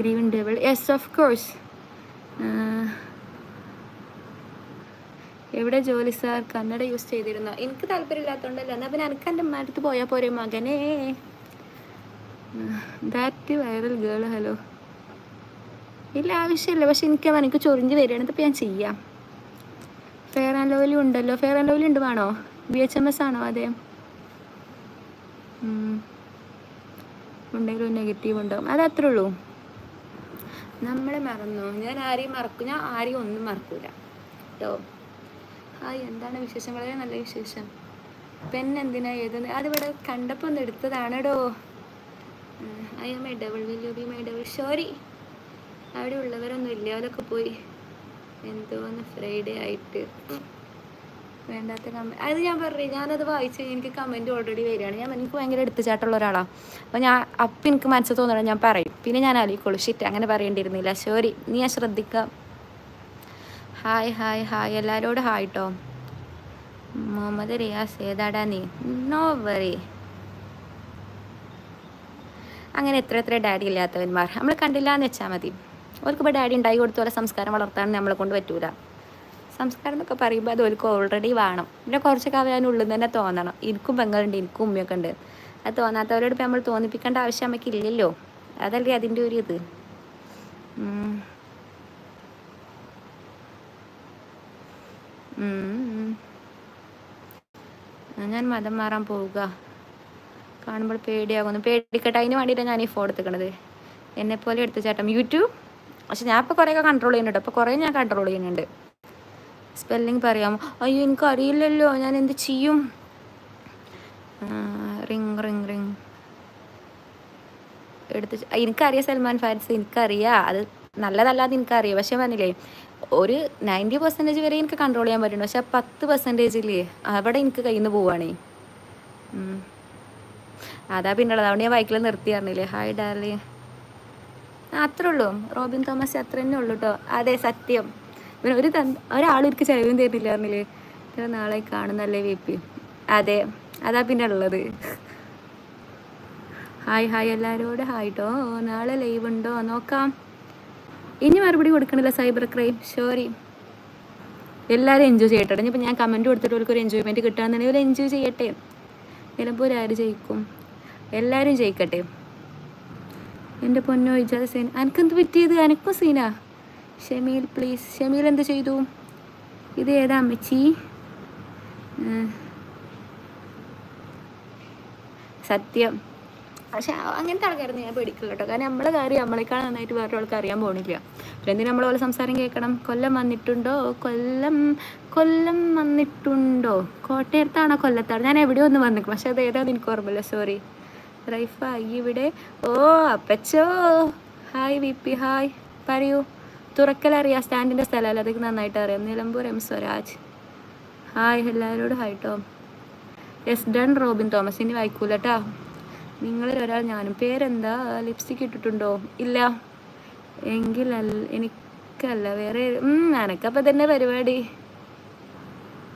Green double yes of course എവിടെ ജോലി sir Kannada use ചെയ്തിരുന്നോ? എനിക്ക് താല്പര്യമില്ലാത്തതുകൊണ്ടല്ല എന്നാൽ പിന്നെ എനിക്ക് എന്റെ അടുത്ത് പോയാൽ പോരെ മകനെ. ദാറ്റ് വൈറൽ ഗേൾ ഹലോ ഇല്ല ആവശ്യമില്ല. പക്ഷെ എനിക്ക് എനിക്ക് ചൊറിഞ്ഞ് വരികയാണ്. ഇതിപ്പോൾ ഞാൻ ചെയ്യാം. ഫെയർ ആൻഡ് ലോവലി ഉണ്ടല്ലോ. ഫെയർ ആൻഡ് ലോവലി ഉണ്ട് വേണോ? ബി എച്ച് എം എസ് ആണോ അതെ. ഉണ്ടെങ്കിലും നെഗറ്റീവ് ഉണ്ടാവും അത് അത്രേ ഉള്ളൂ. നമ്മളെ മറന്നു? ഞാൻ ആരെയും മറക്കും. ഞാൻ ആരെയും ഒന്നും മറക്കൂല. കേട്ടോ ഹായ് എന്താണ് വിശേഷം? വളരെ നല്ല വിശേഷം. പെൻ എന്തിനാ എഴുതുന്നത് അതിവിടെ കണ്ടപ്പോൾ ഒന്ന് എടുത്തതാണെടോ. I M I double will you be my double Shourie അവിടെ ഉള്ളവരൊന്നും ഇല്ല അവരൊക്കെ പോയി. എന്തോന്ന് ഫ്രൈഡേ ആയിട്ട്. വേണ്ടാത്ത കമന്റ് അത് ഞാൻ പറഞ്ഞു ഞാനത് വായിച്ച് എനിക്ക് കമന്റ് ഓൾറെഡി വരികയാണ്. ഞാൻ എനിക്ക് ഭയങ്കര എടുത്തുചാട്ടുള്ള ഒരാളാണ് അപ്പോൾ ഞാൻ അപ്പം എനിക്ക് മനസ്സിൽ തോന്നണം ഞാൻ പറയും. പിന്നെ ഞാൻ അലിക്കോളൂ ഷിറ്റ് അങ്ങനെ പറയേണ്ടിയിരുന്നില്ല. ശരി നീ ഞാൻ ശ്രദ്ധിക്കാം. ഹായ് ഹായ് ഹായ് എല്ലാവരോടും ഹായ് കേട്ടോ മുഹമ്മദ് റിയാസ് ഏതാടാ നീ? നോ വറി അങ്ങനെ എത്ര എത്ര ഡാഡി ഇല്ലാത്തവന്മാർ. നമ്മൾ കണ്ടില്ല എന്ന് വെച്ചാൽ മതി. അവർക്കിപ്പോൾ ഡാഡി ഉണ്ടായി കൊടുത്ത പോലെ സംസ്കാരം വളർത്താൻ നമ്മളെ കൊണ്ട് പറ്റൂല. സംസ്കാരം എന്നൊക്കെ പറയുമ്പോൾ അത് അവർക്ക് ഓൾറെഡി വേണം. പിന്നെ കുറച്ചൊക്കെ അവനുള്ളിൽ തന്നെ തോന്നണം. എനിക്കും പെങ്ങളുണ്ട് എനിക്കും ഉമ്മയൊക്കെ ഉണ്ട്. അത് തോന്നാത്തവരോട് ഇപ്പം നമ്മൾ തോന്നിപ്പിക്കേണ്ട ആവശ്യം നമുക്ക് ഇല്ലല്ലോ. അതല്ലേ അതിന്റെ ഒരു ഇത്. ഞാൻ മതം മാറാൻ പോവുക. കാണുമ്പോൾ പേടിയാകുന്നു. പേടിക്കട്ടെ അതിന് വേണ്ടിയിട്ടാണ് ഞാൻ ഈ ഫോൺ എടുത്തിക്കണത്. എന്നെപ്പോലെ എടുത്തു ചേട്ടൻ. യൂട്യൂബ്? പക്ഷെ ഞാൻ ഇപ്പോൾ കുറേയൊക്കെ കൺട്രോൾ ചെയ്യുന്നുണ്ട്. അപ്പോൾ കുറേ ഞാൻ കൺട്രോൾ ചെയ്യുന്നുണ്ട്. സ്പെല്ലിംഗ് പറയാമോ? അയ്യോ എനിക്ക് അറിയില്ലല്ലോ ഞാൻ എന്ത് ചെയ്യും? റിങ് റിങ് റിങ് എടുത്ത് എനിക്കറിയാം സൽമാൻ ഫാൻസ് എനിക്കറിയാം. അത് നല്ലതല്ലാതെ എനിക്കറിയാം. പക്ഷെ പറഞ്ഞില്ലേ ഒരു നയന്റി പെർസെന്റേജ് വരെ എനിക്ക് കൺട്രോൾ ചെയ്യാൻ പറ്റുന്നു പക്ഷെ പത്ത് പെർസെന്റേജില്ലേ അവിടെ എനിക്ക് കയ്യിൽ നിന്ന് പോവുകയാണേ. അതാ പിന്നുള്ളത് അതുകൊണ്ട് ഞാൻ ബൈക്കിൽ നിർത്തി പറഞ്ഞില്ലേ. ഹായ് ഡാർലി അത്രേ ഉള്ളൂ. റോബിൻ തോമസ് അത്ര തന്നെ ഉള്ളൂ കേട്ടോ അതെ സത്യം. പിന്നെ ഒരു ഒരാൾ എനിക്ക് ചിലവും തരുന്നില്ല പറഞ്ഞില്ലേ? നാളെ കാണുന്നല്ലേ വി പി അതെ അതാ പിന്നെ ഉള്ളത്. ഹായ് ഹായ് എല്ലാവരോടും ഹായ് കേട്ടോ നാളെ ലൈവ് ഉണ്ടോ? നോക്കാം. ഇനി മറുപടി കൊടുക്കണില്ല സൈബർ ക്രൈം ഷോറി എല്ലാവരും എൻജോയ് ചെയ്യട്ടെ. ഇനിയിപ്പോൾ ഞാൻ കമന്റ് കൊടുത്തിട്ട് ഒരു എൻജോയ്മെന്റ് കിട്ടുകയാണെന്നുണ്ടെങ്കിൽ ഒരു എൻജോയ് ചെയ്യട്ടെ. നിലമ്പൂർ ആര് ജയിക്കും? എല്ലാവരും ജയിക്കട്ടെ. എന്റെ പൊന്നോ ഇജാദ് സീൻ എനിക്കെന്ത് പറ്റിയത്? എനിക്കും സീനാ. ഷമീൽ പ്ലീസ് ഷമീൽ എന്ത് ചെയ്തു? ഇത് ഏതാ അമ്മച്ചി? സത്യം. പക്ഷെ അങ്ങനത്തെ ആൾക്കാരൊന്നും ഞാൻ പേടിക്കില്ല കേട്ടോ. കാരണം നമ്മളെ കാര്യം നമ്മളെക്കാൾ നന്നായിട്ട് വേറെ ആൾക്ക് അറിയാൻ പോണില്ല. പിന്നെ എന്തിനാ നമ്മളെ സംസാരം കേൾക്കണം? കൊല്ലം വന്നിട്ടുണ്ടോ? കൊല്ലം കൊല്ലം വന്നിട്ടുണ്ടോ? കോട്ടയത്താണോ കൊല്ലത്താണ്? ഞാൻ എവിടെയോ ഒന്ന് വന്നിക്കും പക്ഷെ അത് ഏതാണെന്ന് എനിക്ക് ഓർമ്മയില്ല. സോറി റൈഫ ഇവിടെ. ഓ അപ്പച്ചോ. ഹായ് വി പി ഹായ് പറയൂ. തുറക്കലറിയാം സ്റ്റാൻഡിന്റെ സ്ഥലമല്ല? അതൊക്കെ നന്നായിട്ട് അറിയാം. നിലമ്പൂർ എം സ്വരാജ്. ഹായ് എല്ലാവരോടും ഹായ് ടോം എസ് ഡൺ റോബിൻ തോമസ്. ഇനി വായിക്കൂല കേട്ടോ നിങ്ങളിൽ ഒരാൾ ഞാനും. പേരെന്താ? ലിപ്സ്റ്റിക് ഇട്ടിട്ടുണ്ടോ? ഇല്ല. എങ്കിൽ എനിക്കല്ല. വേറെ എനക്കപ്പം തന്നെ പരിപാടി.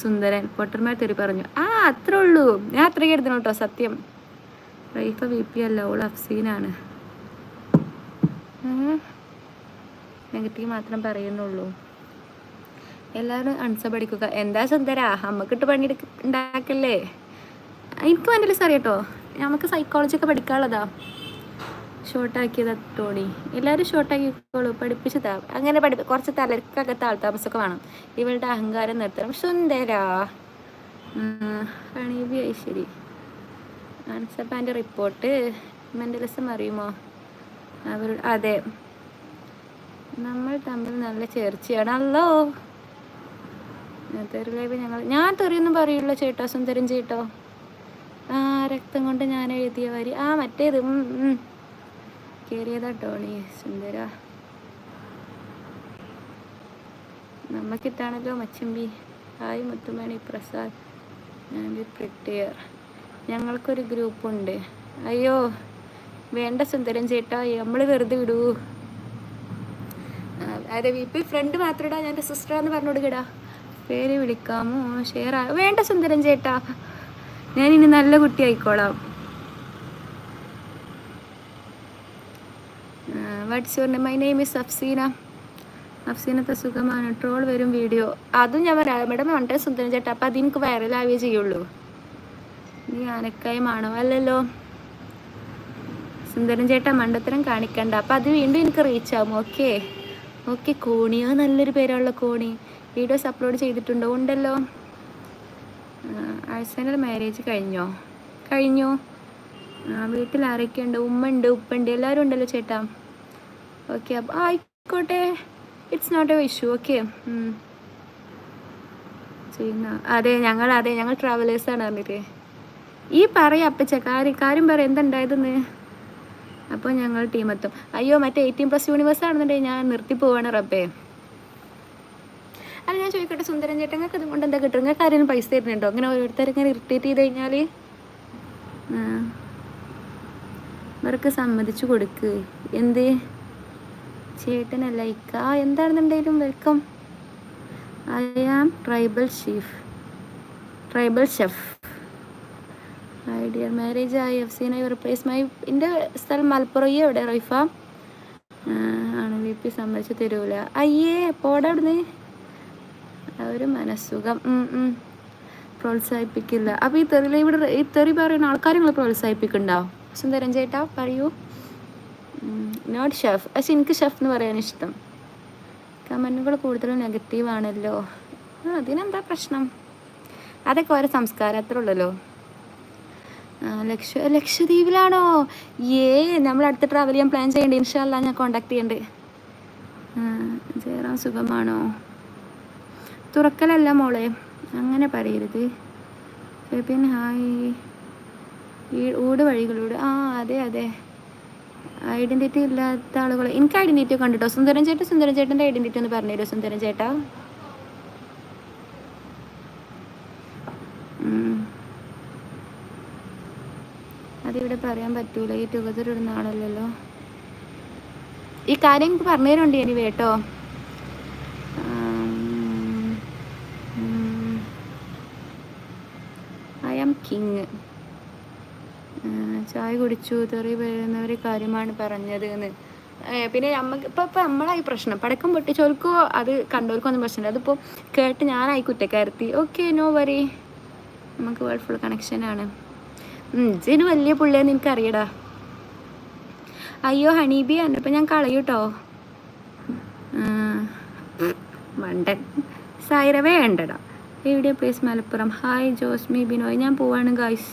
സുന്ദരൻ പൊട്ടന്മാർ തെറി പറഞ്ഞു. ആ അത്രേ ഉള്ളൂ. ഞാൻ അത്രയ്ക്ക് എടുത്തണം കേട്ടോ സത്യം. റൈഫ വി പി അല്ല. ഓൾ അഫ്സീനാണ്. നെഗറ്റീവ് മാത്രം പറയുന്നുള്ളൂ. എല്ലാവരും അൺസബ് അടിക്കുക എന്താ സുന്ദര? അമ്മക്കിട്ട് പണി ഉണ്ടാക്കല്ലേ? എനിക്ക് വേണ്ടല്ലോ സാർ നമുക്ക് സൈക്കോളജി ഒക്കെ പഠിക്കാനുള്ളതാ. ഷോർട്ടാക്കിയതാ ടോണി എല്ലാവരും ഷോർട്ടാക്കിക്കോളൂ പഠിപ്പിച്ചതാ. അങ്ങനെ പഠി കുറച്ച് തലക്കകത്ത് ആൾതാമസമൊക്കെ വേണം. ഇവളുടെ അഹങ്കാരം നിർത്തണം. സുന്ദര. ശരി. ഐശ്വരി റിപ്പോർട്ട് മെന്റലിസം അറിയുമോ? അവർ അതെ. നമ്മൾ തമ്മിൽ നല്ല ചേർച്ചയാണല്ലോ. ഞങ്ങൾ ഞാൻ തെറിയൊന്നും പറയില്ല ചേട്ടോ സുന്ദരം ചേട്ടോ. ആ രക്തം കൊണ്ട് ഞാൻ എഴുതിയ വരി. ആ മറ്റേത് കയറിയതാ ടോണി സുന്ദര. നമ്മക്കിട്ടാണല്ലോ മച്ചമ്പി. ഹായ് മുത്തുമണി പ്രസാദ്. ഞാൻ പ്രിട്ടിയർ. ഞങ്ങൾക്കൊരു ഗ്രൂപ്പുണ്ട്. അയ്യോ വേണ്ട സുന്ദരം ചേട്ടാ നമ്മൾ വെറുതെ വിടൂ. ആ, അതെ ഇപ്പം ഫ്രണ്ട് മാത്രടാ ഞാൻ എന്റെ സിസ്റ്റർ എന്ന് പറഞ്ഞു കൊടുക്കടാ പേര് വിളിക്കാമോ ഷെയർ ആ വേണ്ട സുന്ദരൻ ചേട്ടാ. ഞാൻ ഇനി നല്ല കുട്ടി ആയിക്കോളാം ആ, what's your my name is Afsina. അഫ്സീനത്തെ സുഖമാണ്. ട്രോൾ വരും വീഡിയോ അതും ഞാൻ പറയാം. മേഡം വണ്ടേ സുന്ദരൻ ചേട്ടാ. അപ്പം അത് എനിക്ക് വൈറലാവുകയേ ചെയ്യുള്ളൂ. നീ ആനക്കായമാണോ അല്ലല്ലോ സുന്ദരൻ ചേട്ടാ മണ്ടത്തരം കാണിക്കണ്ട. അപ്പം അത് വീണ്ടും എനിക്ക് റീച്ച് ആവും. ഓക്കെ ഓക്കെ കോണിയോ നല്ലൊരു പേരുള്ള കോണി. വീഡിയോസ് അപ്ലോഡ് ചെയ്തിട്ടുണ്ടോ? ഉണ്ടല്ലോ. അഴ്സനൽ മാരേജ് കഴിഞ്ഞോ? കഴിഞ്ഞോ. ആ വീട്ടിൽ ആരൊക്കെയുണ്ട്? ഉമ്മ ഉണ്ട് ഉപ്പ ഉണ്ട് എല്ലാവരും ഉണ്ടല്ലോ ചേട്ടാ. ഓക്കെ അപ്പം ആയിക്കോട്ടെ. It's not a issue okay ചെയ്യുന്ന അതെ ഞങ്ങൾ അതെ ഞങ്ങൾ ട്രാവലേഴ്സാണ് പറഞ്ഞിട്ട് ഈ പറയാം അപ്പച്ച കാര്യം കാര്യം പറ എന്തുണ്ടായതെന്ന്? അപ്പോൾ ഞങ്ങൾ ടീമെത്തും അയ്യോ മറ്റേ എയ്റ്റീൻ പ്ലസ് യൂണിവേഴ്സ് ആണെന്നുണ്ടെങ്കിൽ ഞാൻ നിർത്തി പോവാണ് റബ്ബേ. അല്ല ഞാൻ ചോദിക്കട്ടെ സുന്ദരൻ ചേട്ടൻ നിങ്ങൾക്ക് ഇതുകൊണ്ട് എന്താ കിട്ടും നിങ്ങൾക്ക് ആരെങ്കിലും പൈസ തരുന്നുണ്ടോ? അങ്ങനെ ഓരോരുത്തർ ഇങ്ങനെ ഇറിറ്റേറ്റ് ചെയ്ത് കഴിഞ്ഞാൽ ഇവർക്ക് സമ്മതിച്ചു കൊടുക്ക്. എന്ത്? ചേട്ടനല്ല ഇക്ക. എന്താണെന്നുണ്ടെങ്കിലും welcome I am tribal chef tribal chef I dear marriage ആയി Afseen I replace my എന്റെ സ്ഥലം മലപ്പുറം എവിടെ റൈഫ ആണ് വി പി സമ്മതിച്ച് തരൂല. അയ്യേ പോടാ അവിടുന്ന്. ഒരു മനസ്സുഖം. പ്രോത്സാഹിപ്പിക്കില്ല. അപ്പോൾ ഈ തെറി ഇവിടെ ഈ തെറി പറയുന്ന ആൾക്കാരെ നിങ്ങൾ പ്രോത്സാഹിപ്പിക്കുന്നുണ്ടോ? സുന്ദരൻ ചേട്ടാ പറയൂ. നോട്ട് ഷെഫ് പക്ഷെ എനിക്ക് ഷെഫ് എന്ന് പറയാൻ ഇഷ്ടം. കമന്റുകൾ കൂടുതലും നെഗറ്റീവ് ആണല്ലോ. അതിനെന്താ പ്രശ്നം? അതൊക്കെ ഓരോ സംസ്കാരം അത്രേ ഉള്ളല്ലോ. ലക്ഷ ലക്ഷദ്വീപിലാണോ? ഏ നമ്മൾ അടുത്ത ട്രാവൽ ചെയ്യാൻ പ്ലാൻ ചെയ്യണ്ടേ? ഇൻഷാല്ല ഞാൻ കോണ്ടാക്ട് ചെയ്യണ്ടേ. ജയറാം സുഖമാണോ? തുറക്കലല്ല മോളെ. അങ്ങനെ പറയരുത്. പിന്നെ ഹായ്. ഈ ഊട് വഴികളൂടെ ആ അതെ അതെ. ഐഡന്റിറ്റി ഇല്ലാത്ത ആളുകൾ എനിക്ക് ഐഡന്റിറ്റി കണ്ടിട്ടോ? സുന്ദരൻ ചേട്ടൻ സുന്ദരൻ ചേട്ടന്റെ ഐഡന്റിറ്റി ഒന്ന് പറഞ്ഞുതരുമോ? സുന്ദരൻ ചേട്ടാ? അതിവിടെ പറയാൻ പറ്റൂല. ഈ ടുഗദർ ഇടുന്ന ആളല്ലല്ലോ. ഈ കാര്യം എനിക്ക് പറഞ്ഞു തരുന്നുണ്ട് ഇനി കേട്ടോ ഐ ആം കിങ്. ചായ കുടിച്ചു തെറി വരുന്നവരെ കാര്യമാണ് പറഞ്ഞത് എന്ന് പിന്നെ നമുക്ക് ഇപ്പം ഇപ്പം നമ്മളായി പ്രശ്നം. പടക്കം പൊട്ടിച്ചോൽക്കോ അത് കണ്ടവർക്കൊന്നും പ്രശ്നമില്ല അതിപ്പോൾ കേട്ട് ഞാനായി കുറ്റക്കാരത്തി. Okay no worry. നമുക്ക് വേൾഡ് ഫുൾ കണക്ഷനാണ്. ഇതിന് വലിയ പുള്ളിയെന്ന് എനിക്കറിയടാ. അയ്യോ ഹണീബി എന്നിപ്പോൾ ഞാൻ കളയൂട്ടോ. മണ്ടൻ. സൈറ വേണ്ടടാ. എവിടെ പ്ലേസ് മലപ്പുറം. ഹായ് ജോസ്മി ബിനോയ്. ഞാൻ പോവാണ് ഗായ്സ്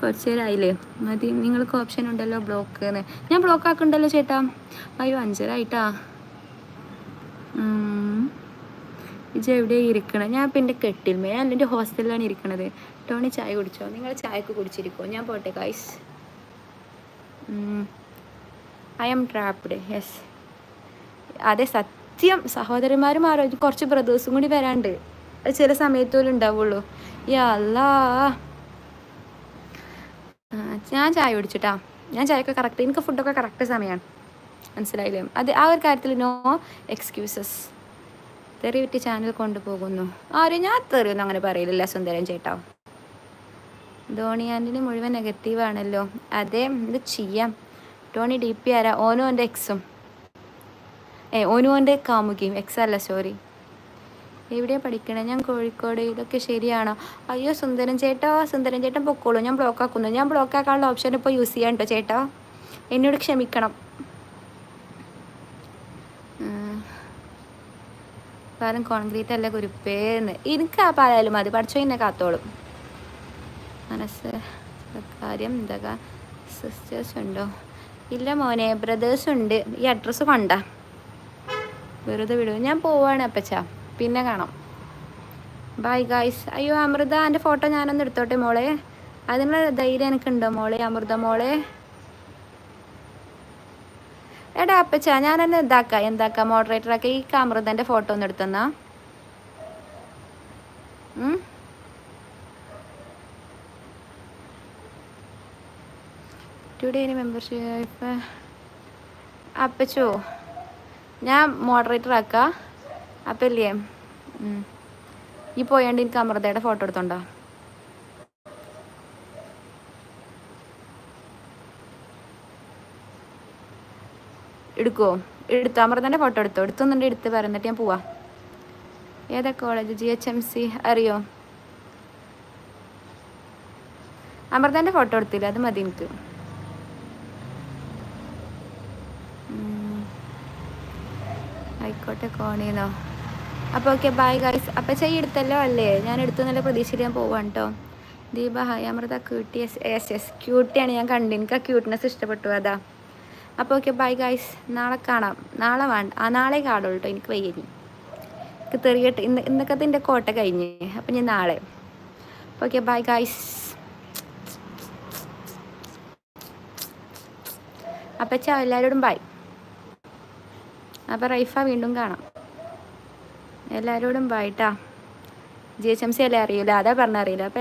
കുറച്ച് നേരമായില്ലേ മതി നിങ്ങൾക്ക് ഓപ്ഷൻ ഉണ്ടല്ലോ ബ്ലോക്ക് എന്ന് ഞാൻ ബ്ലോക്ക് ആക്കണ്ടല്ലോ ചേട്ടാ. അയ്യോ അഞ്ചരായിട്ടാ. ഇജ് എവിടെയാണ് ഇരിക്കണത് ഞാൻ ഇപ്പം എന്റെ കെട്ടിൽമേ ഞാൻ എന്റെ ഹോസ്റ്റലിലാണ് ഇരിക്കണത്. ടോണി ചായ കുടിച്ചോ? നിങ്ങൾ ചായക്ക് കുടിച്ചിരിക്കോ ഞാൻ പോട്ടെ guys I M trapped yes അതെ സത്യം. സഹോദരന്മാരും ആരോഗ്യം കുറച്ച് ബ്രദേഴ്സും കൂടി വരാണ്ട്. അത് ചില സമയത്ത് പോലും ഉണ്ടാവുള്ളൂ. യാ ആ, ഞാൻ ചായ കുടിച്ചിട്ടാ. ഞാൻ ചായയൊക്കെ കറക്റ്റ് എനിക്ക് ഫുഡൊക്കെ കറക്റ്റ് സമയമാണ് മനസ്സിലായില്ലേ? അത് ആ ഒരു കാര്യത്തിൽ നോ എക്സ്ക്യൂസസ് തെറി വിറ്റ് ചാനൽ കൊണ്ടുപോകുന്നു. ആരും? ഞാൻ തെറിയൊന്നും അങ്ങനെ പറയില്ല സുന്ദരൻ ചേട്ടാ. ധോണി ആന്റിന് മുഴുവൻ നെഗറ്റീവാണല്ലോ അതെ ഇത് ചെയ്യാം. ടോണി ഡി പി ആരാ? ഓനു എക്സും ഏ ഓനു കാമുകിയും. എക്സ് അല്ല സോറി എവിടെയാണ് പഠിക്കണേ? ഞാൻ കോഴിക്കോട്. ഇതൊക്കെ ശരിയാണോ? അയ്യോ സുന്ദരൻ ചേട്ടാ സുന്ദരൻ ചേട്ടൻ പൊക്കോളൂ. ഞാൻ ബ്ലോക്ക് ആക്കുന്നു. ഞാൻ ബ്ലോക്ക് ആക്കാനുള്ള ഓപ്ഷൻ ഇപ്പോൾ യൂസ് ചെയ്യാൻ കേട്ടോ ചേട്ടാ? എന്നോട് ക്ഷമിക്കണം. പാലം കോൺക്രീറ്റ് അല്ല കുരുപ്പേന്ന്. എനിക്ക് ആ പാലായാലും മതി. പഠിച്ചോ എന്നെ കാത്തോളും. മനസ്സ് കാര്യം? എന്താ സിസ്റ്റേഴ്സ് ഉണ്ടോ? ഇല്ല മോനെ ബ്രദേഴ്സ് ഉണ്ട്. ഈ അഡ്രസ്സ് കൊണ്ട. വെറുതെ വിടൂ. ഞാൻ പോവാണ് അപ്പച്ച. പിന്നെ കാണാം. ബൈ ഗായ്സ് അയ്യോ അമൃത എന്റെ ഫോട്ടോ ഞാനൊന്ന് എടുത്തോട്ടെ മോളെ? അതിനുള്ള ധൈര്യം എനിക്കുണ്ടോ മോളെ അമൃത മോളെ? എടാ അപ്പച്ച എന്നെ ഇതാക്കാം. എന്താക്കാം ആക്ക? ഈ അമൃതന്റെ ഫോട്ടോ ഒന്ന് എടുത്തെന്നാ? ടുഡേ ഇനി മെമ്പർഷിപ്പ് അപ്പച്ചോ ഞാൻ മോഡറേറ്റർ ആക്കാം. അപ്പം ഇല്ലേ ഉം. ഈ പോയാണ്ട് എനിക്ക് അമൃതയുടെ ഫോട്ടോ എടുത്തോണ്ടോ. എടുക്കുമോ എടുത്തോ? അമൃതന്റെ ഫോട്ടോ എടുത്തോ? എടുത്തുന്നുണ്ട് എടുത്ത് പറഞ്ഞിട്ട് ഞാൻ പോവാ. ഏതാ college G H M C അറിയോ? അമൃതന്റെ ഫോട്ടോ എടുത്തില്ല? അത് മതി എനിക്ക്. ആയിക്കോട്ടെ കോണിന്നോ. അപ്പോൾ ഓക്കെ ബൈ ഗൈസ് അപ്പോൾ ചെയ്യ എടുത്തല്ലോ അല്ലേ? ഞാൻ എടുത്തു നല്ല പ്രതീക്ഷയിൽ ഞാൻ പോവാണ് കേട്ടോ Deepa hi Amrutha cutie S S S ക്യൂട്ടിയാണ് ഞാൻ കണ്ടു എനിക്ക് ആ ക്യൂട്ട്നെസ് ഇഷ്ടപ്പെട്ടു അതാ. അപ്പോൾ ഓക്കെ ബൈ ഗൈസ് നാളെ കാണാം. നാളെ വേണ്ട. ആ നാളെ കാണുള്ളൂ കേട്ടോ എനിക്ക് വയ്യ ഇനി എനിക്ക് തെറിയട്ടെ ഇന്ന് ഇന്നൊക്കെ എന്റെ കോട്ട കഴിഞ്ഞ്. അപ്പം ഞാൻ നാളെ. അപ്പോൾ ഓക്കെ ബൈ ഗൈസ് അപ്പം ചാ എല്ലാവരോടും ബൈ അപ്പം റൈഫ വീണ്ടും കാണാം. എല്ലാവരോടും ബൈ ട്ടാ. ജി എച്ച് എം സി അല്ലേ അറിയില്ല. അതാ പറഞ്ഞറിയില്ല അപ്പം